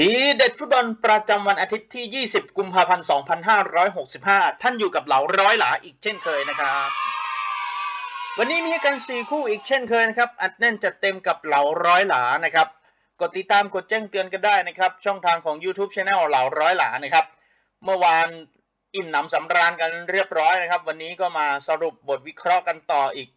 ทีเด็ดฟุตบอลประจำวันอาทิตย์ที่ 20 กุมภาพันธ์ 2565 ท่านอยู่กับเหล่าร้อยหลาอีกเช่นเคยนะครับ วันนี้มีให้กัน 4 คู่อีกเช่นเคยนะครับ อัดแน่นจัดเต็มกับเหล่าร้อยหลานะครับ กดติดตามกดแจ้งเตือนกันได้นะครับ ช่องทางของ YouTube Channel เหล่าร้อยหลานะครับ เมื่อวานอิ่มหนำสำราญกันเรียบร้อยนะครับ วันนี้ก็มาสรุปบทวิเคราะห์กันต่ออีก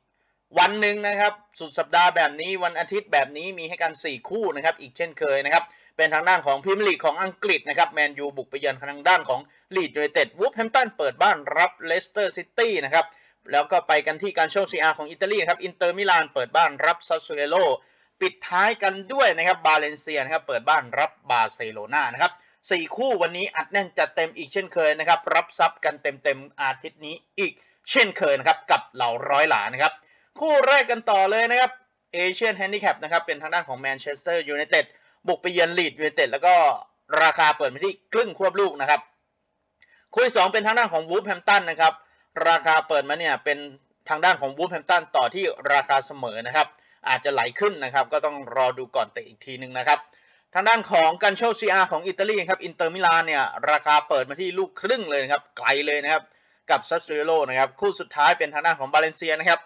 วันหนึ่งนะครับ สุดสัปดาห์แบบนี้วันอาทิตย์แบบนี้มีให้กัน 4 คู่นะครับ อีกเช่นเคยนะครับ เป็นทางด้านของพรีเมียร์ลีกของอังกฤษนะครับแมนยูบุกไปเยือนทางด้านของลีดยูไนเต็ดวูฟแฮมตันเปิดบ้านรับเลสเตอร์ซิตี้นะครับแล้วก็ไปกันที่การโชว์ซีอาของอิตาลีครับอินเตอร์มิลานเปิดบ้านรับซัสซูเอโลปิดท้ายกันด้วยนะครับบาเลนเซียนะครับเปิดบ้านรับบาร์เซโลนานะครับสี่คู่วันนี้อัดแน่นจัดเต็มอีกเช่นเคยนะครับรับซับกันเต็มๆอาทิตย์นี้อีกเช่นเคยนะครับกับเหล่าร้อยหลานะครับคู่แรกกันต่อเลยนะครับเอเชียนแฮนดิแคปนะครับเป็นทางด้านของแมนเชสเตอร์ยูไนเต็ด บุกไปเยือนลีดยูไนเต็ดแล้วก็ราคาเปิดมาที่ครึ่งควบลูกนะครับคู่ที่สองเป็นทางด้านของวูฟแฮมตันนะครับ ราคาเปิดมาเนี่ยเป็นทางด้านของวูฟแฮมตันต่อที่ราคาเสมอนะครับ อาจจะไหลขึ้นนะครับ ก็ต้องรอดูก่อนแต่อีกทีหนึ่งนะครับ ทางด้านของกันโชซีอาของอิตาลีครับอินเตอร์มิลานเนี่ยราคาเปิดมาที่ลูกครึ่งเลยนะครับไกลเลยนะครับกับซัสเซโรนะครับคู่สุดท้ายเป็นทางด้านของบาเลนเซียนะครับ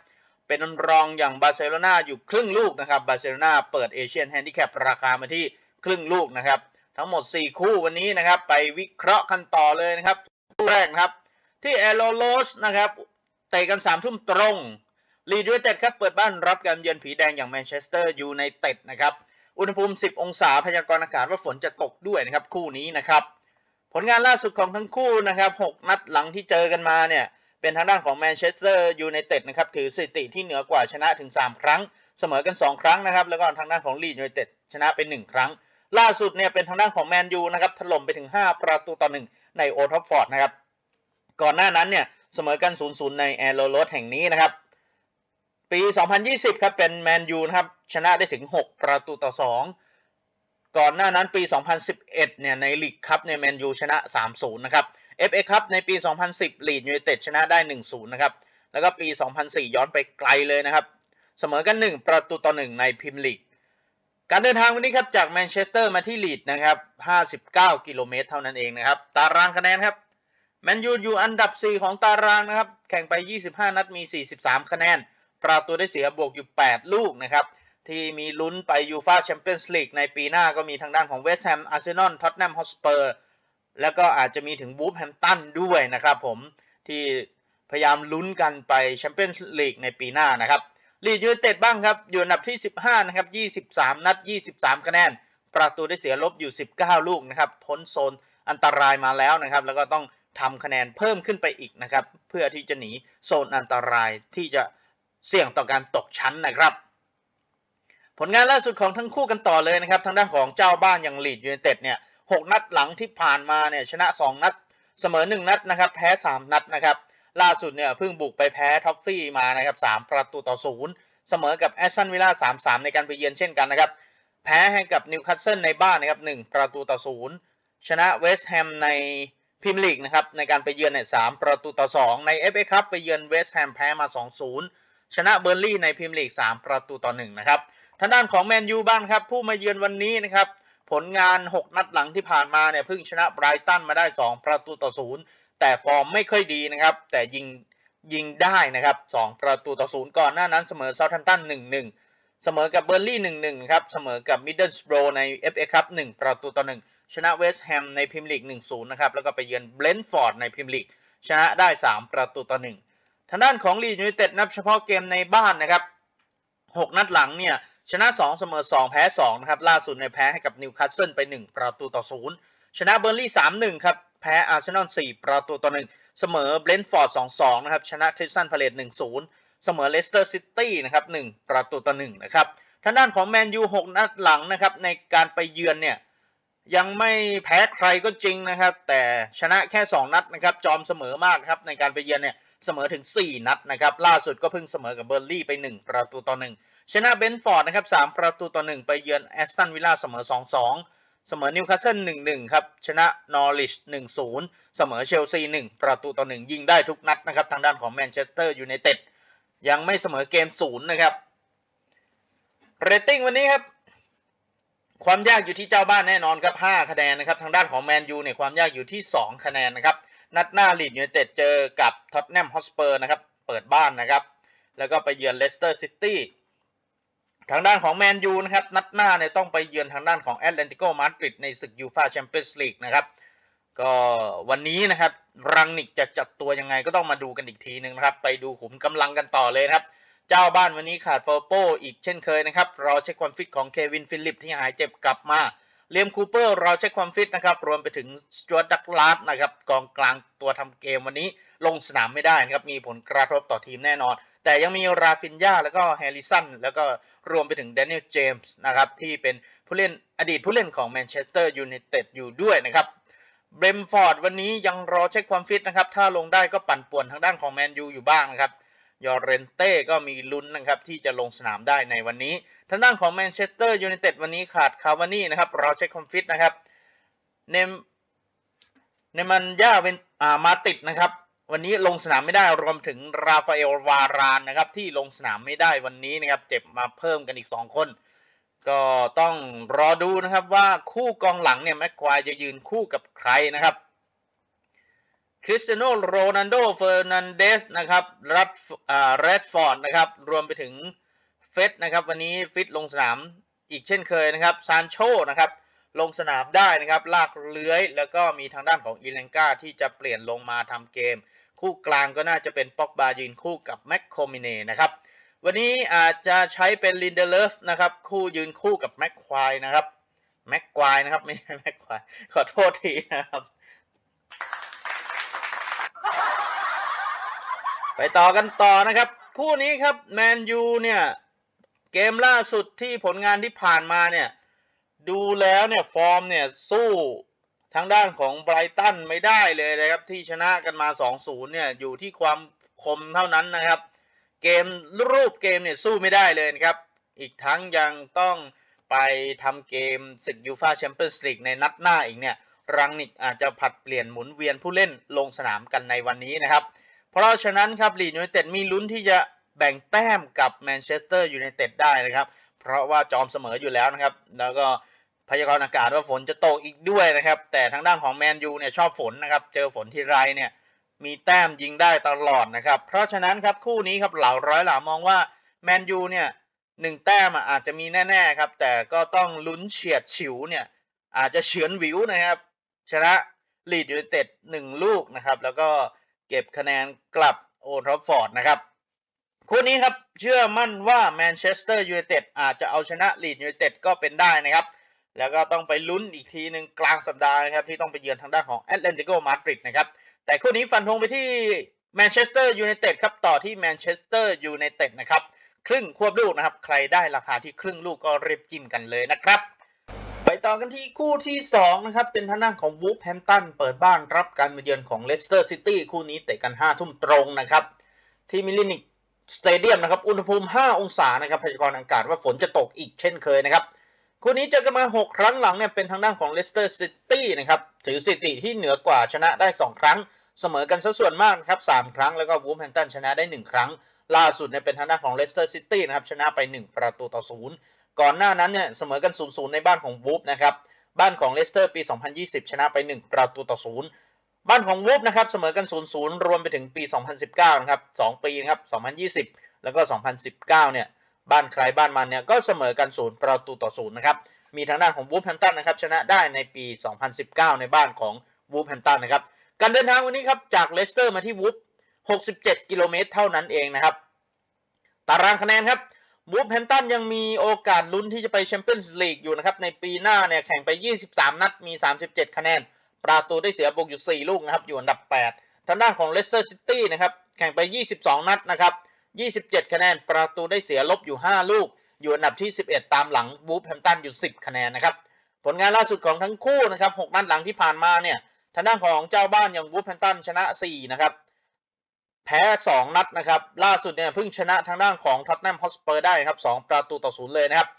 เป็นรองอย่างบาร์เซโลนาอยู่ครึ่งลูกนะครับบาร์เซโลนาเปิดเอเชียนแฮนดิแคปราคามาที่ครึ่งลูกนะครับ ทั้งหมด 4 คู่วันนี้นะครับ ไปวิเคราะห์กันต่อเลยนะครับคู่แรกครับ ที่แอโรโลสนะครับเตะกัน3ามทุ่มตรงลีดยูไนเต็ดครับเปิดบ้านรับการเยือนผีแดงอย่างแมนเชสเตอร์ยูไนเต็ดนะครับอุณหภูมิ 10 องศาพยากรณ์อากาศว่าฝนจะตกด้วยนะครับคู่นี้นะครับ ผลงานล่าสุดของทั้งคู่นะครับ 6 นัดหลังที่เจอกันมาเนี่ย เป็นทางด้านของแมนเชสเตอร์ยูไนเต็ดนะครับถือสถิติที่เหนือกว่าชนะถึง 3 ครั้ง เสมอกัน 2 ครั้งนะครับ แล้วก็ทางด้านของลีดยูไนเต็ดชนะไป 1 ครั้ง ล่าสุดเนี่ยเป็นทางด้านของแมนยูนะครับถล่มไปถึง 5 ประตูต่อ1ในโอทัฟฟอร์ดนะครับก่อนหน้านั้นเนี่ยเสมอกัน 0-0 ในแอร์โรโรสแห่งนี้นะครับปี 2020 ครับเป็นแมนยูนะครับชนะได้ถึง 6 ประตูต่อ 2 ก่อนหน้านั้นปี 2011 เนี่ยในลีกคัพในแมนยูชนะ 3-0 นะครับ FA ครับในปี 2010ลีดยูไนเต็ดชนะได้ 1-0 นะครับ แล้วก็ปี 2004 ย้อนไปไกลเลยนะครับ เสมอกัน 1 ประตูต่อ 1 ในพรีเมียร์ลีก การเดินทางวันนี้ครับจากแมนเชสเตอร์มาที่ลีดนะครับ 59 กิโลเมตรเท่านั้นเองนะครับ ตารางคะแนนครับ แมนยูอยู่อันดับ 4 ของตารางนะครับ แข่งไป 25 นัดมี 43 คะแนน ประตูได้เสียบวกอยู่ 8 ลูกนะครับที่มีลุ้นไปยูฟาแชมเปี้ยนส์ลีกในปีหน้าก็มีทางด้านของเวสต์แฮมอาร์เซนอลท็อตแนมฮอสเปอร์ แล้วก็อาจจะมีถึงวูฟแฮมตันด้วยนะครับผมที่พยายามลุ้นกันไปแชมเปี้ยนส์ลีกในปีหน้านะครับลีดยูไนเต็ดบ้างครับ อยู่อันดับที่ 15 นะครับ 23 นัด 23 คะแนน ประตูได้เสียลบอยู่ 19 ลูกนะครับ พ้นโซนอันตรายมาแล้วนะครับ แล้วก็ต้องทำคะแนนเพิ่มขึ้นไปอีกนะครับ เพื่อที่จะหนีโซนอันตรายที่จะเสี่ยงต่อการตกชั้นนะครับ ผลงานล่าสุดของทั้งคู่กันต่อเลยนะครับ ทางด้านของเจ้าบ้านอย่างลีดยูไนเต็ดเนี่ย 6 นัดหลังที่ผ่านมาเนี่ยชนะ 2 นัด เสมอ 1 นัดนะครับ แพ้ 3 นัดนะครับ ล่าสุดเนี่ยเพิ่งบุกไปแพ้ท็อฟฟี่มานะครับ 3 ประตูต่อ 0 เสมอกับแอสตันวิลล่า 3-3 ในการไปเยือนเช่นกันนะครับ แพ้ให้กับนิวคาสเซิลในบ้านนะครับ 1 ประตูต่อ 0 ชนะเวสต์แฮมในพรีเมียร์ลีกนะครับในการไปเยือนเนี่ย3ประตูต่อ 2 ใน FA คัพไปเยือนเวสต์แฮมแพ้มา 2-0 ชนะเบอร์ลี่ในพรีเมียร์ลีก 3 ประตูต่อ 1 นะครับทางด้านของแมนยูบ้างครับผู้มาเยือนวันนี้นะครับ ผลงาน 6 นัดหลังที่ผ่านมาเนี่ยเพิ่งชนะไบรตันมาได้ 2 ประตูต่อ0แต่ฟอร์มไม่ค่อยดีนะครับ แต่ยิงยิงได้นะครับ 2 ประตูต่อ0ก่อนหน้านั้นเสมอเซาท์แฮมป์ตัน1-1 เสมอกับเบอร์ลี่ 1-1 ครับ เสมอกับมิดเดิลสโบรใน FA คัพ1ประตูต่อ1ชนะเวสต์แฮมในพรีเมียร์ลีก1-0 นะครับ แล้วก็ไปเยือนเบลนฟอร์ดในพรีเมียร์ลีกชนะได้ 3 ประตูต่อ1ทางด้านของลีดยูไนเต็ดนับเฉพาะเกมในบ้านนะครับ 6 นัดหลังเนี่ย ชนะ 2 เสมอ 2 แพ้ 2 นะครับ ล่าสุดในแพ้ให้กับนิวคาสเซิลไป 1 ประตูต่อ 0 ชนะเบอร์ลี่ 3-1 ครับ แพ้อาร์เซนอล 4 ประตูต่อ 1 เสมอเบรนท์ฟอร์ด 2-2 นะครับ ชนะคริสตันพาเลต1-0 เสมอเลสเตอร์ซิตี้นะครับ 1 ประตูต่อ 1 นะครับ ทางด้านของแมนยู 6 นัดหลังนะครับ ในการไปเยือนเนี่ย ยังไม่แพ้ใครก็จริงนะครับ แต่ชนะแค่ 2 นัดนะครับ จอมเสมอมากครับ ในการไปเยือนเนี่ย เสมอถึง 4 นัดนะครับล่าสุดก็เพิ่งเสมอกับเบอร์ลี่ไป 1 ประตูต่อ 1 ชนะเบนฟอร์ดนะครับ3ประตูต่อ 1 ไปเยือนแอสตันวิลล่าเสมอ 2-2 เสมอนิวคาสเซิล1-1 ครับชนะนอริช1-0 เสมอเชลซี 1 ประตูต่อ 1 ยิงได้ทุกนัดนะครับทางด้านของแมนเชสเตอร์ยูไนเต็ดยังไม่เสมอเกม 0 นะครับเรตติ้งวันนี้ครับความยากอยู่ที่เจ้าบ้านแน่นอนครับ 5 คะแนนนะครับ ทางด้านของแมนยูเนี่ยความยากอยู่ที่ 2 คะแนนนะครับ นัดหน้าลีดยูไนเต็ดเจอกับท็อตแนมฮอสเปอร์นะครับ เปิดบ้านนะครับ แล้วก็ไปเยือนเลสเตอร์ซิตี้ทางด้านของแมนยูนะครับ นัดหน้าเนี่ยต้องไปเยือนทางด้านของแอตเลนติโกมาดริดในศึกยูฟาแชมเปี้ยนส์ลีกนะครับ ก็วันนี้นะครับ รังนิกจะจัดตัวยังไงก็ต้องมาดูกันอีกทีหนึ่งนะครับ ไปดูขุมกำลังกันต่อเลยครับ เจ้าบ้านวันนี้ขาดเฟอร์โปอีกเช่นเคยนะครับ รอเช็คความฟิตของเควินฟิลิปที่หายเจ็บกลับมา เลียมคูเปอร์รอเช็คความฟิตนะครับ รวมไปถึงสจวตดักลาสนะครับกองกลางตัวทำเกมวันนี้ลงสนามไม่ได้นะครับ มีผลกระทบต่อทีมแน่นอน แต่ยังมีราฟินยาแล้วก็แฮร์ริสันแล้วก็รวมไปถึงแดเนียลเจมส์นะครับ ที่เป็นผู้เล่นอดีตผู้เล่นของแมนเชสเตอร์ยูไนเต็ดอยู่ด้วยนะครับเบรมฟอร์ดวันนี้ยังรอเช็คความฟิตนะครับ ถ้าลงได้ก็ปั่นป่วนทางด้านของแมนยูอยู่บ้างนะครับ ยอร์เรนเต้ก็มีลุ้นนะครับที่จะลงสนามได้ในวันนี้ทางด้านของแมนเชสเตอร์ยูไนเต็ดวันนี้ขาดคาวานี่นะครับรอเช็คความฟิตนะครับเนมเนมันย่าเวนอ่ามาติดนะครับ วันนี้ลงสนามไม่ได้รวมถึงราฟาเอลวารานนะครับที่ลงสนามไม่ได้วันนี้นะครับเจ็บมาเพิ่มกันอีก 2 คน ก็ต้องรอดูนะครับว่าคู่กองหลังเนี่ยแม็กควายจะยืนคู่กับใครนะครับ คริสเตียโนโรนัลโดเฟอร์นันเดสนะครับรัดอ่าแรดฟอร์ดนะครับรวมไปถึงเฟสนะครับวันนี้ฟิตลงสนามอีกเช่นเคยนะครับซานโชนะครับลงสนามได้นะครับลากเลื้อย แล้วก็มีทางด้านของอีเลงกาที่จะเปลี่ยนลงมาทำเกม คู่กลางก็น่าจะเป็นป็อกบายืนคู่กับแม็กโคมิเน่นะครับวันนี้อาจจะใช้เป็นลินเดเลฟนะครับคู่ยืนคู่กับแม็กควายนะครับแม็กควายนะครับไม่ใช่แม็กควายขอโทษทีนะครับ ไปต่อกันต่อนะครับ คู่นี้ครับแมนยูเนี่ย เกมล่าสุดที่ผลงานที่ผ่านมาเนี่ย ดูแล้วเนี่ย ฟอร์มเนี่ย สู้ทางด้านของไบรตันไม่ได้เลยนะครับ ที่ชนะกันมา 2-0 เนี่ย อยู่ที่ความคมเท่านั้นนะครับ เกมรูปเกมเนี่ย สู้ไม่ได้เลยนะครับ อีกทั้งยังต้องไปทำเกมศึกยูฟาแชมเปี้ยนส์ลีกในนัดหน้าอีกเนี่ย รังนิกอาจจะผัดเปลี่ยนหมุนเวียนผู้เล่นลงสนามกันในวันนี้นะครับ เพราะฉะนั้นครับลีดยูไนเต็ดมีลุ้นที่จะแบ่งแต้มกับแมนเชสเตอร์ยูไนเต็ดได้นะครับ เพราะว่าจอมเสมออยู่แล้วนะครับ แล้วก็พยากรณ์อากาศว่าฝนจะตกอีกด้วยนะครับ แต่ทางด้านของแมนยูเนี่ยชอบฝนนะครับ เจอฝนที่ไรเนี่ยมีแต้มยิงได้ตลอดนะครับ เพราะฉะนั้นครับคู่นี้ครับเหล่าร้อยหลามองว่าแมนยูเนี่ยหนึ่งแต้มอาจจะมีแน่ๆครับ แต่ก็ต้องลุ้นเฉียดฉิวเนี่ยอาจจะเฉือนวิวนะครับ ชนะลีดยูไนเต็ดหนึ่งลูกนะครับ แล้วก็ เก็บคะแนนกลับโอทราฟฟอร์ดนะครับคู่นี้ครับเชื่อมั่นว่าแมนเชสเตอร์ยูไนเต็ดอาจจะเอาชนะลีดยูไนเต็ดก็เป็นได้นะครับ แล้วก็ต้องไปลุ้นอีกทีหนึ่งกลางสัปดาห์นะครับ ที่ต้องไปเยือนทางด้านของแอตเลนติโกมาดริดนะครับ แต่คู่นี้ฟันธงไปที่แมนเชสเตอร์ยูไนเต็ดครับต่อที่แมนเชสเตอร์ยูไนเต็ดนะครับ ครึ่งควบลูกนะครับ ใครได้ราคาที่ครึ่งลูกก็รีบจิ้มกันเลยนะครับ ต่อกันที่คู่ที่ 2 นะครับ เป็นทางด้านของวูฟแฮมตันเปิดบ้านรับการมาเยือนของเลสเตอร์ซิตี้คู่นี้เตะกัน 5 ทุ่มตรงนะครับ ที่มิลลินิกสเตเดียมนะครับ อุณหภูมิ 5 องศานะครับพยากรณ์อากาศว่าฝนจะตกอีกเช่นเคยนะครับ คู่นี้เจอกันมา 6 ครั้งหลังเนี่ยเป็นทางด้านของเลสเตอร์ซิตี้นะครับถือสถิติที่เหนือกว่าชนะได้ 2 ครั้ง เสมอกันซะส่วนมากครับ3ครั้งแล้วก็วูฟแฮมตันชนะได้ 1 ครั้ง ล่าสุดเนี่ยเป็นทางด้านของเลสเตอร์ซิตี้นะครับชนะไป 1 ประตูต่อศูนย์ ก่อนหน้านั้นเนี่ยเสมอกัน0-0ในบ้านของวูฟนะครับบ้านของเลสเตอร์ปี 2020 ชนะไป 1 ประตูต่อศูนย์บ้านของวูฟนะครับเสมอกัน0-0รวมไปถึงปี 2019 นะครับ 2 ปีนะครับ 2020 แล้วก็ 2019 เนี่ยบ้านใครบ้านมันเนี่ยก็เสมอกัน0ประตูต่อศูนย์นะครับมีทางด้านของวูฟแฮมตันนะครับชนะได้ในปี 2019 ในบ้านของวูฟแฮมตันนะครับการเดินทางวันนี้ครับจากเลสเตอร์มาที่วูฟ67 กิโลเมตรเท่านั้นเองนะครับ ตารางคะแนนครับ วูฟแฮมตันยังมีโอกาสลุ้นที่จะไปแชมเปี้ยนส์ลีกอยู่นะครับ ในปีหน้าเนี่ยแข่งไป 23 นัดมี 37 คะแนน ประตูได้เสียบวกอยู่ 4 ลูกนะครับ อยู่อันดับ 8 ทางด้านของเลสเตอร์ซิตี้นะครับ แข่งไป 22 นัดนะครับ 27 คะแนน ประตูได้เสียลบอยู่ 5 ลูก อยู่อันดับที่ 11 ตามหลังวูฟแฮมตันอยู่ 10 คะแนนนะครับ ผลงานล่าสุดของทั้งคู่นะครับ 6 นัดหลังที่ผ่านมาเนี่ย ทางด้านของเจ้าบ้านอย่างวูฟแฮมตันชนะ 4 นะครับ แพ้ 2 นัดนะครับ ล่าสุดเนี่ยเพิ่งชนะทางด้านของท็อตแนมฮอสเปอร์ได้ครับ 2 ประตูต่อศูนย์เลยนะครับ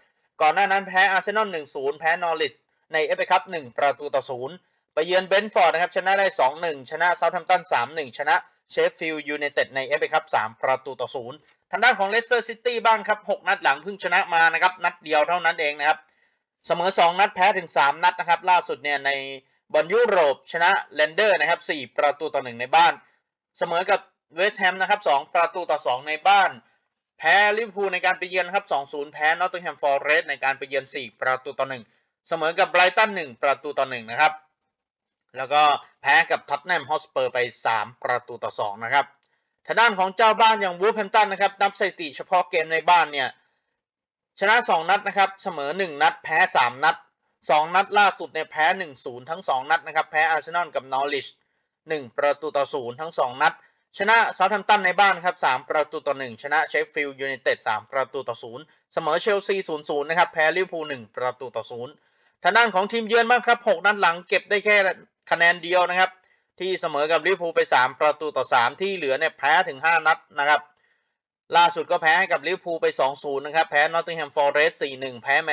ก่อนหน้านั้นแพ้อาร์เซนอล1-0 แพ้นอริทในเอฟเอคัพ1ประตูต่อศูนย์ไปเยือนเบนฟอร์ดนะครับ ชนะได้ 2-1 ชนะเซาท์แฮมป์ตัน 3-1 ชนะเชฟฟิลด์ยูไนเต็ดในเอฟเอคัพ3ประตูต่อศูนย์ทางด้านของเลสเตอร์ซิตี้บ้างครับ 6 นัดหลังเพิ่งชนะมานะครับ นัดเดียวเท่านั้นเองนะครับ เสมอ 2 นัดแพ้ถึง 3 นัดนะครับ ล่าสุดเนี่ยในบอลยุโรปชนะแลนเดอร์นะครับ4ประตูต่อ1ในบ้าน เสมอกับ เวสต์แฮมนะครับ2ประตูต่อ2ในบ้าน แพ้ลิเวอร์พูลในการไปเยือนครับ2-0แพ้นอตติงแฮมฟอร์เรสต์ในการไปเยือน4ประตูต่อ1เสมอกับไบรตัน1ประตูต่อ1นะครับ แล้วก็แพ้กับท็อตแนมฮอสเปอร์ไป3ประตูต่อ2นะครับทางด้านของเจ้าบ้านอย่างวูฟแฮมตันนะครับนับสถิติเฉพาะเกมในบ้านเนี่ยชนะ 2 นัดนะครับเสมอ 1 นัดแพ้ 3 นัด 2 นัดล่าสุดเนี่ยแพ้ 1-0 ทั้ง 2 นัดนะครับแพ้อาร์เซนอลกับนอริช1ประตูต่อ 0 ทั้ง 2 นัด ชนะเซาท์แฮมป์ตันในบ้านครับ3ประตูต่อ1ชนะเชฟฟิลด์ยูไนเต็ด3ประตูต่อ0เสมอเชลซี0-0นะครับแพ้ลิเวอร์พูล1ประตูต่อ0ทางด้านของทีมเยือนบ้างครับ6นัดหลังเก็บได้แค่คะแนนเดียวนะครับ ที่เสมอกับลิเวอร์พูลไป3ประตูต่อ3ที่เหลือเนี่ยแพ้ถึง5นัดนะครับล่าสุดก็แพ้ให้กับลิเวอร์พูลไป 2-0 นะครับ แพ้นอตติงแฮมฟอร์เรสต์4-1 แพ้แม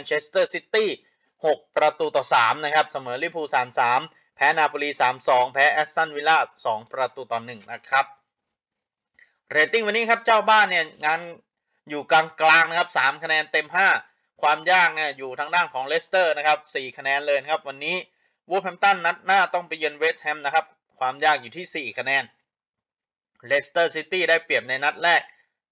นเชสเตอร์ซิตี้ 6 ประตูต่อ 3 นะครับ เสมอลิเวอร์พูล 3-3 แพ้นาโปลี 3-2 แพ้แอสตันวิลล่า 2 ประตูต่อ1นะครับ เรตติ้งวันนี้ครับ เจ้าบ้านเนี่ยงานอยู่กลางๆนะครับ 3 คะแนนเต็ม 5 ความยากเนี่ยอยู่ทางด้านของเลสเตอร์นะครับ 4 คะแนนเลยนะครับ วันนี้วูฟแฮมตันนัดหน้าต้องไปเยือนเวสต์แฮมนะครับ ความยากอยู่ที่ 4 คะแนน เลสเตอร์ซิตี้ได้เปรียบในนัดแรก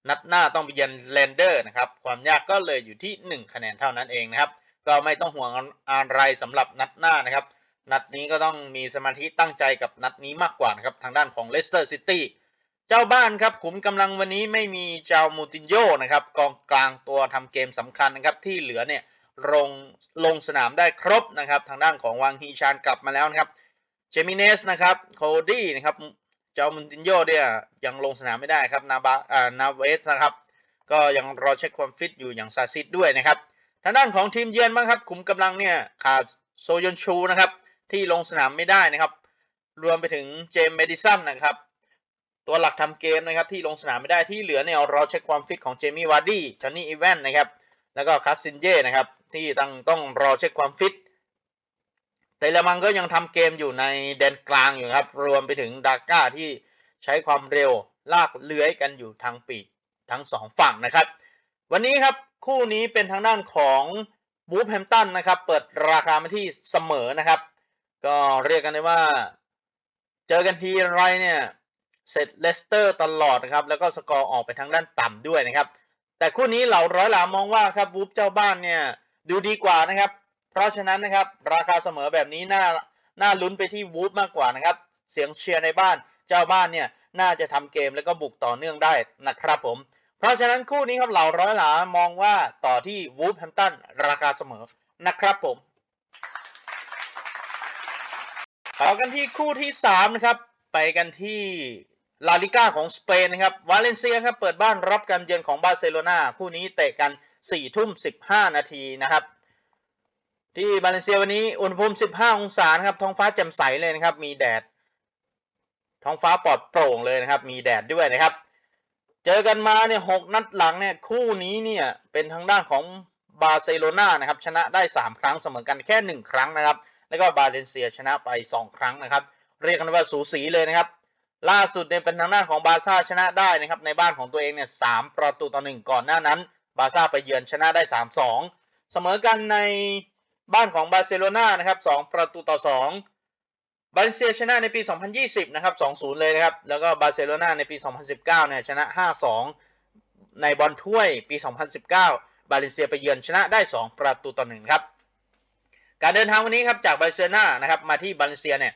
นัดหน้าต้องไปเยือนแลนเดอร์นะครับ ความยากก็เลยอยู่ที่ 1 คะแนนเท่านั้นเองนะครับ ก็ไม่ต้องห่วงอะไรสำหรับนัดหน้านะครับ นัดนี้ก็ต้องมีสมาธิตั้งใจกับนัดนี้มากกว่านะครับ ทางด้านของเลสเตอร์ซิตี้เจ้าบ้านครับขุมกำลังวันนี้ไม่มีเจ้ามูตินโญ่นะครับกองกลางตัวทำเกมสำคัญนะครับ ที่เหลือเนี่ยลงลงสนามได้ครบนะครับ ทางด้านของวางฮีชานกลับมาแล้วนะครับเจมิเนสนะครับโคดี้นะครับเจ้ามุนตินโยเนี่ยยังลงสนามไม่ได้ครับนาบาอ่านาเวสนะครับก็ยังรอเช็คความฟิตอยู่อย่างซาซิดด้วยนะครับ ทางด้านของทีมเยือนบ้างครับขุมกำลังเนี่ยขาดโซยอนชูนะครับ ที่ลงสนามไม่ได้นะครับ รวมไปถึงเจมส์เมดิสันนะครับ ตัวหลักทำเกมนะครับที่ลงสนามไม่ได้ที่เหลือเนี่ยรอเช็คความฟิตของเจมี่วาร์ดี้จอนนี่อีแวนนะครับ แล้วก็คัสซินเย่นะครับ ที่ต้องต้องรอเช็คความฟิตแต่ละมังก็ยังทำเกมอยู่ในแดนกลางอยู่ครับ รวมไปถึงดาก้าที่ใช้ความเร็วลากเลื้อยกันอยู่ทางปีกทั้งสองฝั่งนะครับ วันนี้ครับคู่นี้เป็นทางด้านของบูฟแฮมตันนะครับ เปิดราคามาที่เสมอนะครับ ก็เรียกกันได้ว่า เจอกันทีไรเนี่ย เสร็จเลสเตอร์ตลอดนะครับ แล้วก็สกอร์ออกไปทางด้านต่ำด้วยนะครับ แต่คู่นี้เหล่าร้อยหลามองว่าครับวูฟเจ้าบ้านเนี่ยดูดีกว่านะครับ เพราะฉะนั้นนะครับ ราคาเสมอแบบนี้น่าน่าลุ้นไปที่วูฟมากกว่านะครับ เสียงเชียร์ในบ้านเจ้าบ้านเนี่ยน่าจะทำเกมแล้วก็บุกต่อเนื่องได้นะครับผม เพราะฉะนั้นคู่นี้ครับเหล่าร้อยหลามองว่าต่อที่วูฟแฮมตันราคาเสมอนะครับผม ต่อกันที่คู่ที่สามนะครับ ไปกันที่ลาลิก้าของสเปนนะครับ วาเลนเซียครับเปิดบ้านรับการเยือนของบาร์เซโลนาคู่นี้เตะกัน4ทุ่ม 15 นาทีนะครับ ที่บาเลนเซียวันนี้อุณหภูมิ 15 องศาครับท้องฟ้าแจ่มใสเลยนะครับ มีแดด ท้องฟ้าปลอดโปร่งเลยนะครับ มีแดดด้วยนะครับ เจอกันมาเนี่ยหกนัดหลังเนี่ยคู่นี้เนี่ยเป็นทางด้านของบาร์เซโลนานะครับชนะได้ 3 ครั้งเสมอกันแค่ 1 ครั้งนะครับ แล้วก็บาเลนเซียชนะไป 2 ครั้งนะครับ เรียกกันว่าสูสีเลยนะครับ ล่าสุดเนี่ยเป็นทางด้านของบาซ่าชนะได้นะครับ ในบ้านของตัวเองเนี่ยสามประตูต่อหนึ่งก่อนหน้านั้น บาซ่าไปเยือนชนะได้ 3-2 เสมอกันในบ้านของบาร์เซโลนานะครับ2ประตูต่อ 2บาเลนเซียชนะในปี 2020 นะครับ 2-0 เลยนะครับ แล้วก็บาร์เซโลนาในปี 2019 เนี่ยชนะ 5-2 ในบอลถ้วยปี 2019 บาเลนเซียไปเยือนชนะได้ 2 ประตูต่อ 1 ครับ การเดินทางวันนี้ครับจากบาร์เซโลนานะครับมาที่บาเลเซียเนี่ย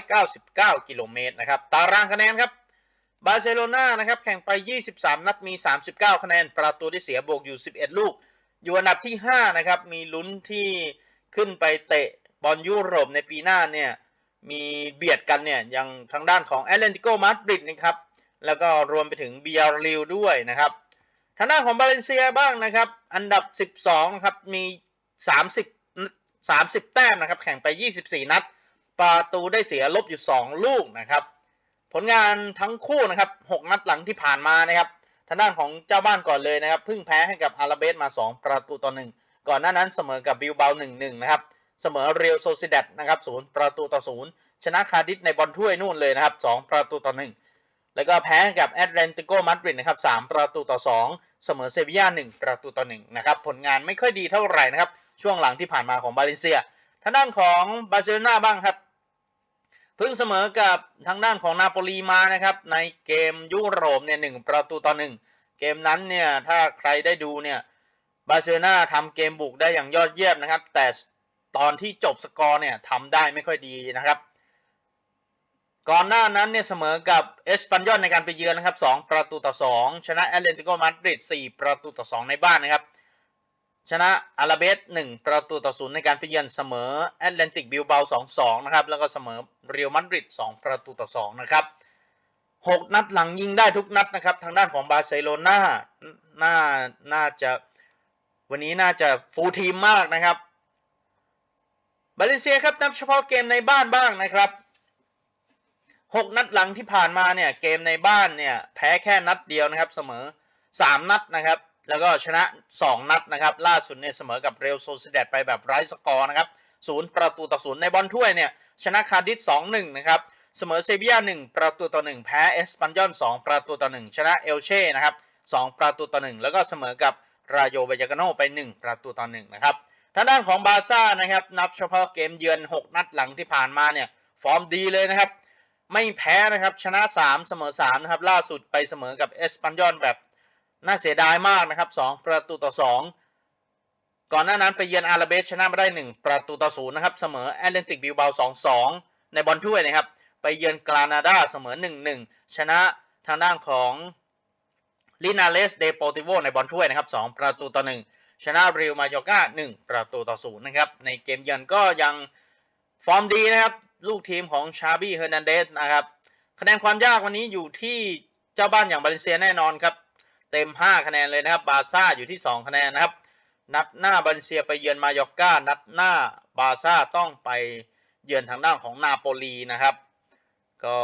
299 กิโลเมตรนะครับตารางคะแนนครับบาร์เซโลนานะครับแข่งไป 23 นัดมี 39 คะแนน ประตูที่เสียบวกอยู่ 11 ลูก อยู่อันดับที่ 5 นะครับ มีลุ้นที่ขึ้นไปเตะบอลยุโรปในปีหน้าเนี่ยมีเบียดกันเนี่ยอย่างทางด้านของแอตเลนติโกมาดริดนะครับ แล้วก็รวมไปถึงเบียริลด้วยนะครับ ทางด้านของบาเลนเซียบ้างนะครับ อันดับ 12 ครับมี 30 30 แต้มนะครับ แข่งไป 24 นัด ประตูได้เสียลบอยู่ 2 ลูกนะครับ ผลงานทั้งคู่นะครับ 6 นัดหลังที่ผ่านมานะครับ ทางด้านของเจ้าบ้านก่อนเลยนะครับเพิ่งแพ้ให้กับอาราเบสมา 2 ประตูต่อ 1 ก่อนหน้านั้นเสมอกับบิลเบา1-1 นะครับ เสมอเรียวโซซิเดตนะครับ0ประตูต่อ 0 ชนะคาร์ดิสในบอลถ้วยนู่นเลยนะครับ 2 ประตูต่อ 1 แล้วก็แพ้กับแอตแลนติโกมาดริดนะครับ 3 ประตูต่อ 2 เสมอเซบีย่า1 ประตูต่อ 1 นะครับ ผลงานไม่ค่อยดีเท่าไหร่นะครับ ช่วงหลังที่ผ่านมาของบาเลนเซียทางด้านของบาร์เซโลนาบ้างครับเพิ่งเสมอกับทางด้านของนาโปลีมานะครับ ในเกมยุโรปเนี่ยหนึ่งประตูต่อหนึ่งเกมนั้นเนี่ยถ้าใครได้ดูเนี่ยบาร์เซโลนาทำเกมบุกได้อย่างยอดเยี่ยมนะครับ แต่ตอนที่จบสกอร์เนี่ยทำได้ไม่ค่อยดีนะครับ ก่อนหน้านั้นเนี่ยเสมอกับเอสปันยอนในการไปเยือนนะครับ2ประตูต่อ 2 ชนะแอตเลติโกมาดริด4ประตูต่อ 2 ในบ้านนะครับ ชนะอาราเบส1ประตูต่อ0ในการไปเยือนเสมอแอตแลนติกบิลเบา2-2นะครับ แล้วก็เสมอเรียวมาดริด2ประตูต่อ2นะครับ6นัดหลังยิงได้ทุกนัดนะครับ ทางด้านของบาร์เซโลนาน่าน่าจะวันนี้น่าจะฟูลทีมมากนะครับบาเลเซียครับนับเฉพาะเกมในบ้านบ้างนะครับ6นัดหลังที่ผ่านมาเนี่ยเกมในบ้านเนี่ยแพ้แค่นัดเดียวนะครับเสมอ3นัดนะครับ แล้วก็ชนะ 2 นัดนะครับ ล่าสุดเนี่ยเสมอกับเรอัลโซซิเดตไปแบบไร้สกอร์นะครับ0ประตูต่อ0ในบอลถ้วยเนี่ยชนะคาร์ดิส2-1นะครับเสมอเซบียา1ประตูต่อ1แพ้เอสปันยอน2ประตูต่อ1ชนะเอลเช่นะครับ2ประตูต่อ1แล้วก็เสมอกับรายโยเบยากาโนไป1ประตูต่อ1นะครับทางด้านของบาร์ซ่านะครับนับเฉพาะเกมเยือน 6 นัดหลังที่ผ่านมาเนี่ยฟอร์มดีเลยนะครับ ไม่แพ้นะครับชนะ 3 เสมอ3นะครับล่าสุดไปเสมอกับเอสปันยอนแบบ น่าเสียดายมากนะครับ 2 ประตูต่อ 2 ก่อนหน้านั้นไปเยือนอาราเบสชนะมาได้ 1 ประตูต่อ0นะครับ เสมอแอตเลนติกบิลเบา2-2 ในบอลถ้วยนะครับ ไปเยือนกรานาดาเสมอ 1-1 ชนะทางด้านของลินาเลสเดโปติโวในบอลถ้วยนะครับ 2 ประตูต่อ 1 ชนะเรียวมาโยกา1 ประตูต่อ0นะครับ ในเกมเยือนก็ยังฟอร์มดีนะครับ ลูกทีมของชาบี้เฮอร์นันเดสนะครับ คะแนนความยากวันนี้อยู่ที่เจ้าบ้านอย่างบาเลนเซียแน่นอนครับ เต็ม 5 คะแนนเลยนะครับบาซ่าอยู่ที่ 2 คะแนนนะครับ นัดหน้าบาเลนเซียไปเยือนมายอกกานัดหน้าบาซ่าต้องไปเยือนทางด้านของนาโปลีนะครับ ก็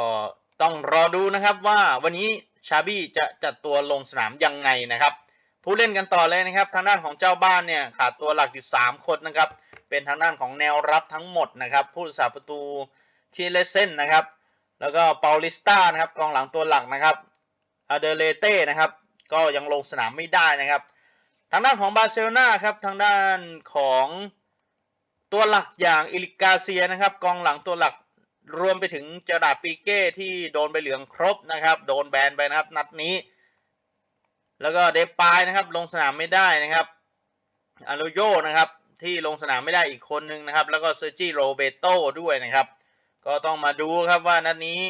ต้องรอดูนะครับว่าวันนี้ชาบี้จะจัดตัวลงสนามยังไงนะครับ ผู้เล่นกันต่อเลยนะครับ ทางด้านของเจ้าบ้านเนี่ยขาดตัวหลักอยู่ 3 คนนะครับ เป็นทางด้านของแนวรับทั้งหมดนะครับ ผู้รักษาประตูทีเลเซนนะครับ แล้วก็เปาลิสตานะครับกองหลังตัวหลักนะครับอเดเลเต้นะครับ ก็ยังลงสนามไม่ได้นะครับ ทางด้านของบาร์เซโลนาครับทางด้านของตัวหลักอย่างอิลิกาเซียนะครับ กองหลังตัวหลักรวมไปถึงเจอราร์ดปีเก้ที่โดนใบเหลืองครบนะครับ โดนแบนไปนะครับ นัดนี้ แล้วก็เดปายนะครับ ลงสนามไม่ได้นะครับอารุโยนะครับ ที่ลงสนามไม่ได้อีกคนนึงนะครับ แล้วก็เซอร์จิโรเบโตด้วยนะครับ ก็ต้องมาดูครับว่านัดนี้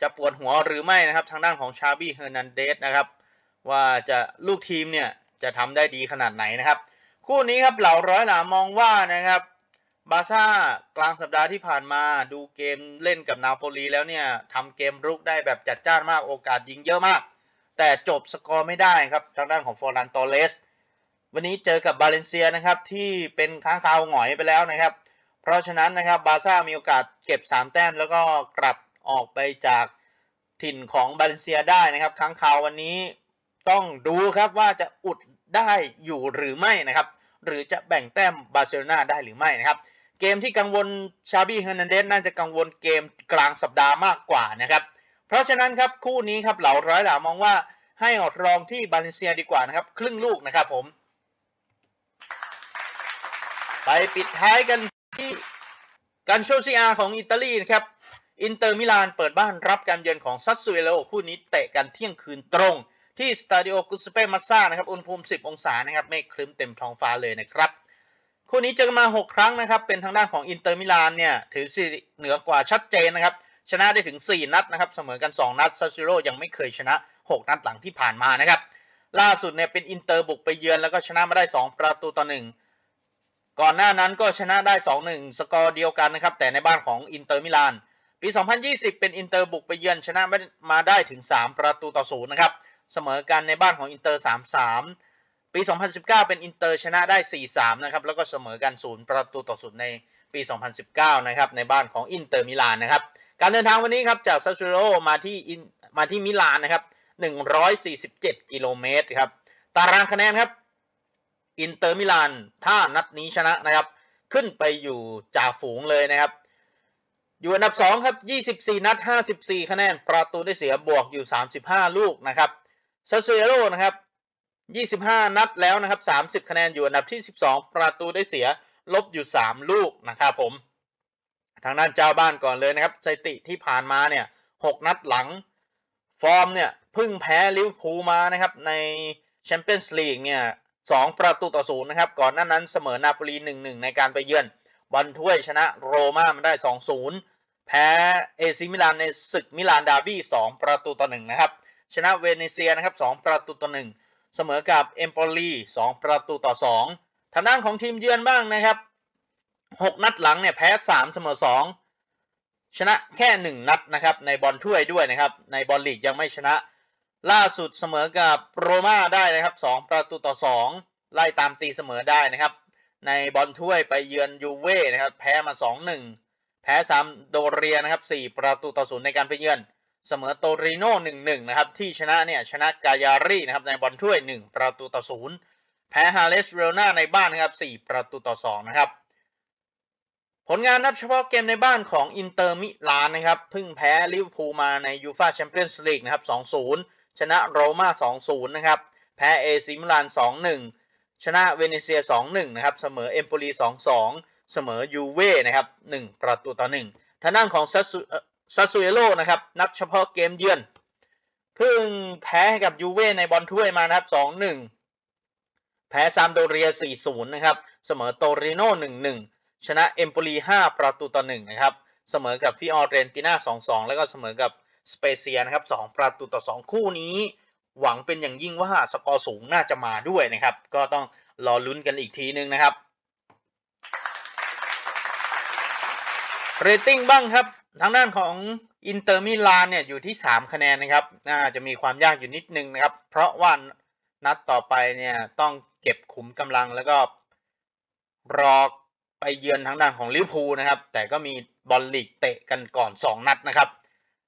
จะปวดหัวหรือไม่นะครับ ทางด้านของชาบี้เฮอร์นันเดสนะครับ ว่าจะลูกทีมเนี่ยจะทำได้ดีขนาดไหนนะครับ คู่นี้ครับเหล่าร้อยหลามองว่านะครับบาซ่ากลางสัปดาห์ที่ผ่านมาดูเกมเล่นกับนาโปลีแล้วเนี่ยทำเกมรุกได้แบบจัดจ้านมากโอกาสยิงเยอะมาก แต่จบสกอร์ไม่ได้ครับทางด้านของฟอร์นันโตเลสวันนี้เจอกับบาเลนเซียนะครับที่เป็นค้างคาวหงอยไปแล้วนะครับ เพราะฉะนั้นนะครับบาซ่ามีโอกาสเก็บ 3 แต้มแล้วก็กลับออกไปจากถิ่นของบาเลนเซียได้นะครับค้างคาววันนี้ ต้องดูครับว่าจะอุดได้อยู่หรือไม่นะครับ หรือจะแบ่งแต้มบาร์เซโลนาได้หรือไม่นะครับ เกมที่กังวลชาบี้เฮอร์นันเดสน่าจะกังวลเกมกลางสัปดาห์มากกว่านะครับ เพราะฉะนั้นครับคู่นี้ครับเหล่าร้อยหล่ามองว่าให้อดรองที่บาเลนเซียดีกว่านะครับ ครึ่งลูกนะครับผม ไปปิดท้ายกันที่กันโชซิอาของอิตาลีนะครับอินเตอร์มิลานเปิดบ้านรับการเยือนของซัตซูเอโลคู่นี้เตะกันเที่ยงคืนตรง ที่สตาดิโอกุสเปมัสซานะครับอุณหภูมิ 10 องศานะครับเมฆครึ้มเต็มท้องฟ้าเลยนะครับคู่นี้เจอกันมา 6 ครั้งนะครับเป็นทางด้านของอินเตอร์มิลานเนี่ยถือสิเหนือกว่าชัดเจนนะครับชนะได้ถึง 4 นัดนะครับเสมอกัน 2 นัดซัตซูเอโลยังไม่เคยชนะ 6 นัดหลังที่ผ่านมานะครับล่าสุดเนี่ยเป็นอินเตอร์บุกไปเยือนแล้วก็ชนะมาได้ 2 ประตูต่อ 1 ก่อนหน้านั้นก็ชนะได้ 2-1 สกอร์เดียวกันนะครับแต่ในบ้านของอินเตอร์มิลานปี 2020 เป็นอินเตอร์บุกไปเยือนชนะมาได้ถึง 3 ประตูต่อ 0 นะครับ เสมอกันในบ้านของอินเตอร์3-3 ปี 2019 เป็นอินเตอร์ชนะได้ 4-3 นะครับ แล้วก็เสมอกัน0ประตูต่อ0ในปี 2019 นะครับ ในบ้านของอินเตอร์มิลานนะครับ การเดินทางวันนี้ครับ จากซัสซูโรมาที่มาที่มิลานนะครับ 147 กิโลเมตรครับ ตารางคะแนนครับ อินเตอร์มิลาน ถ้านัดนี้ชนะนะครับ ขึ้นไปอยู่จ่าฝูงเลยนะครับอยู่อันดับ 2 ครับ 24 นัด 54 คะแนน ประตูได้เสียบวกอยู่ 35 ลูกนะครับ ซาซูเอโรนะครับ 25 นัดแล้วนะครับ 30 คะแนนอยู่อันดับที่ 12 ประตูได้เสียลบอยู่ 3 ลูกนะครับผม ทางด้านเจ้าบ้านก่อนเลยนะครับสถิติที่ผ่านมาเนี่ย 6 นัดหลัง ฟอร์มเนี่ยพิ่งแพ้ลิเวอร์พูลมานะครับ ในแชมเปี้ยนส์ลีกเนี่ย2ประตูต่อศูนย์นะครับ ก่อนหน้านั้นเสมอนาโปลี 1-1 ในการไปเยือนบอลถ้วยชนะโรม่ามันได้ 2-0 แพ้เอซิมิลานในศึกมิลานดาร์บี้2ประตูต่อ1นะครับ ชนะเวเนเซียนะครับ2ประตูต่อ1เสมอกับเอมโปลี2ประตูต่อ 2 ทางด้านของทีมเยือนบ้างนะครับ 6 นัดหลังเนี่ยแพ้ 3 เสมอ 2 ชนะแค่ 1 นัดนะครับในบอลถ้วยด้วยนะครับ ในบอลลีกยังไม่ชนะล่าสุดเสมอกับโรม่าได้นะครับ 2 ประตูต่อ 2 ไล่ตามตีเสมอได้นะครับ ในบอลถ้วยไปเยือนยูเว่นะครับแพ้มา 2-1 แพ้ซามโดเรียนะครับ 4 ประตูต่อ 0 ในการไปเยือน เสมอโตริโน่1-1นะครับ ที่ชนะเนี่ยชนะกายารีนะครับในบอลถ้วย 1 ประตูต่อ0แพ้ฮาเลสเรลนาในบ้านนะครับ 4 ประตูต่อ2นะครับ ผลงานนับเฉพาะเกมในบ้านของอินเตอร์มิลานนะครับเพิ่งแพ้ลิเวอร์พูลมาในยูฟาแชมเปี้ยนส์ลีกนะครับ 2-0 ชนะโรม่า 2-0 นะครับ แพ้เอซิมิลาน 2-1 ชนะเวเนเซีย 2-1 นะครับ เสมอเอมโปลี 2-2 เสมอยูเว่นะครับ 1 ประตูต่อ1ทางด้านของซัส ซูซัสซูเอโลนะครับนับเฉพาะเกมเยือน เพิ่งแพ้ให้กับยูเว่ในบอลถ้วยมานะครับ 2-1 แพ้ซามโดเรีย 4-0 นะครับ เสมอโตริโน่ 1-1 ชนะเอมโปลี 5 ประตูต่อ 1 นะครับ เสมอกับฟิออเรนติน่า 2-2 แล้วก็เสมอกับสเปเซียนะครับ 2 ประตูต่อ 2 คู่นี้ หวังเป็นอย่างยิ่งว่าสกอร์สูงน่าจะมาด้วยนะครับ ก็ต้องรอลุ้นกันอีกทีนึงนะครับเรตติ้งบ้างครับ ทางด้านของอินเตอร์มิลานเนี่ยอยู่ที่ 3 คะแนนนะครับน่าจะมีความยากอยู่นิดนึงนะครับ เพราะว่านัดต่อไปเนี่ยต้องเก็บขุมกำลังแล้วก็รอไปเยือนทางด้านของลิเวอร์พูลนะครับ แต่ก็มีบอลลีกเตะกันก่อน 2 นัดนะครับ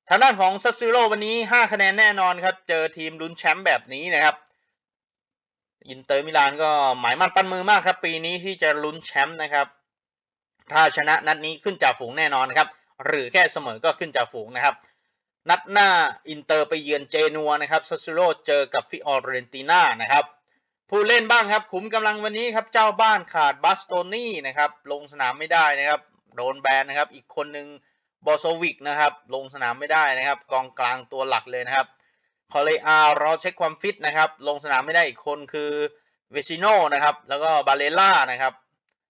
ทางด้านของซัสซิโรวันนี้ 5 คะแนนแน่นอนครับ เจอทีมลุ้นแชมป์แบบนี้นะครับ อินเตอร์มิลานก็หมายมั่นปั้นมือมากครับ ปีนี้ที่จะลุ้นแชมป์นะครับ ถ้าชนะนัดนี้ขึ้นจากฝูงแน่นอนนะครับ หรือแค่เสมอก็ขึ้นจากฝูงนะครับ นัดหน้าอินเตอร์ไปเยือนเจนัวนะครับซัสซิโรเจอกับฟิออเรนติน่านะครับผู้เล่นบ้างครับขุมกำลังวันนี้ครับเจ้าบ้านขาดบัสโตนี่นะครับลงสนามไม่ได้นะครับโดนแบนนะครับ อีกคนหนึ่งบอโซวิกนะครับลงสนามไม่ได้นะครับ กองกลางตัวหลักเลยนะครับคอเลอารอเช็คความฟิตนะครับ ลงสนามไม่ได้อีกคนคือเวซิโนนะครับ แล้วก็บาเลล่านะครับ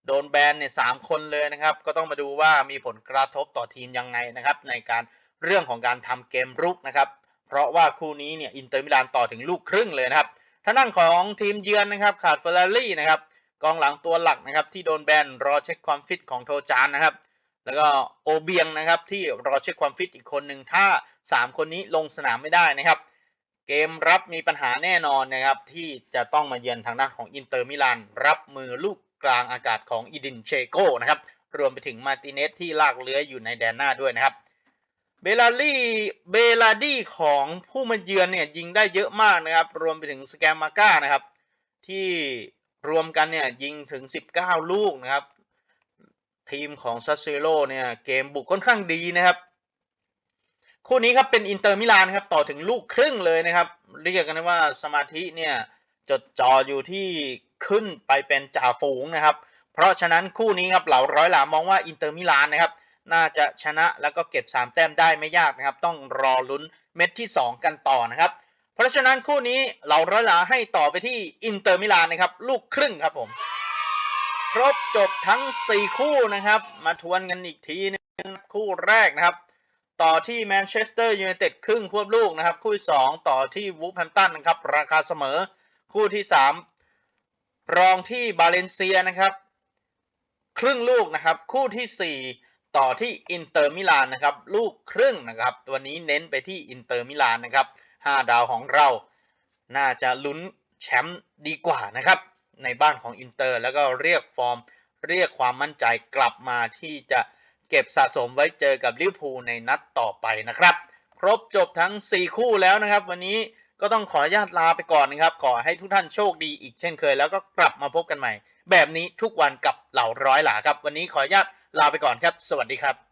โดนแบนเนี่ยสามคนเลยนะครับ ก็ต้องมาดูว่ามีผลกระทบต่อทีมยังไงนะครับ ในการเรื่องของการทำเกมรุกนะครับ เพราะว่าคู่นี้เนี่ยอินเตอร์มิลานต่อถึงลูกครึ่งเลยนะครับทางด้านของทีมเยือนนะครับขาดเฟอร์รารี่นะครับกองหลังตัวหลักนะครับที่โดนแบนรอเช็คความฟิตของโทจานนะครับ แล้วก็โอเบียงนะครับที่รอเช็คความฟิตอีกคนหนึ่งถ้า 3 คนนี้ลงสนามไม่ได้นะครับ เกมรับมีปัญหาแน่นอนนะครับที่จะต้องมาเยือนทางด้านของอินเตอร์มิลานรับมือลูก กลางอากาศของอีดินเชโกนะครับ รวมไปถึงมาติเนสที่ลากเลื้อยอยู่ในแดนหน้าด้วยนะครับ เบลาลี่เบลาดี้ของผู้มาเยือนเนี่ยยิงได้เยอะมากนะครับ รวมไปถึงสแกมมาก้านะครับ ที่รวมกันเนี่ยยิงถึง 19 ลูกนะครับ ทีมของซัสเซโรเนี่ยเกมบุกค่อนข้างดีนะครับคู่นี้ครับเป็นอินเตอร์มิลานครับต่อถึงลูกครึ่งเลยนะครับ เรียกกันว่าสมาธิเนี่ยจดจ่ออยู่ที่ ขึ้นไปเป็นจ่าฝูงนะครับ เพราะฉะนั้นคู่นี้ครับเหล่าร้อยหลามมองว่าอินเตอร์มิลานนะครับน่าจะชนะแล้วก็เก็บ 3 แต้มได้ไม่ยากนะครับ ต้องรอลุ้นเม็ดที่ 2 กันต่อนะครับ เพราะฉะนั้นคู่นี้เหล่าร้อยหลาให้ต่อไปที่อินเตอร์มิลานนะครับ ลูกครึ่งครับผมครบจบทั้ง 4 คู่นะครับ มาทวนกันอีกทีนึงคู่แรกนะครับ ต่อที่แมนเชสเตอร์ยูไนเต็ดครึ่งควบลูกนะครับ คู่ที่2ต่อที่วูฟแฮมป์ตันนะครับ ราคาเสมอ คู่ที่ 3 รองที่บาเลนเซียนะครับ ครึ่งลูกนะครับ คู่ที่ 4 ต่อที่อินเตอร์มิลานนะครับ ลูกครึ่งนะครับตัวนี้เน้นไปที่อินเตอร์มิลานนะครับ 5 ดาวของเรา น่าจะลุ้นแชมป์ดีกว่านะครับ ในบ้านของอินเตอร์ แล้วก็เรียกฟอร์ม เรียกความมั่นใจกลับมาที่จะเก็บสะสมไว้เจอกับลิเวอร์พูลในนัดต่อไปนะครับ ครบจบทั้ง 4 คู่แล้วนะครับ วันนี้ ก็ต้องขออนุญาตลาไปก่อนนะครับ ขอให้ทุกท่านโชคดีอีกเช่นเคย แล้วก็กลับมาพบกันใหม่ แบบนี้ทุกวันกับเหล่าร้อยหลาครับ วันนี้ขออนุญาตลาไปก่อนครับ สวัสดีครับ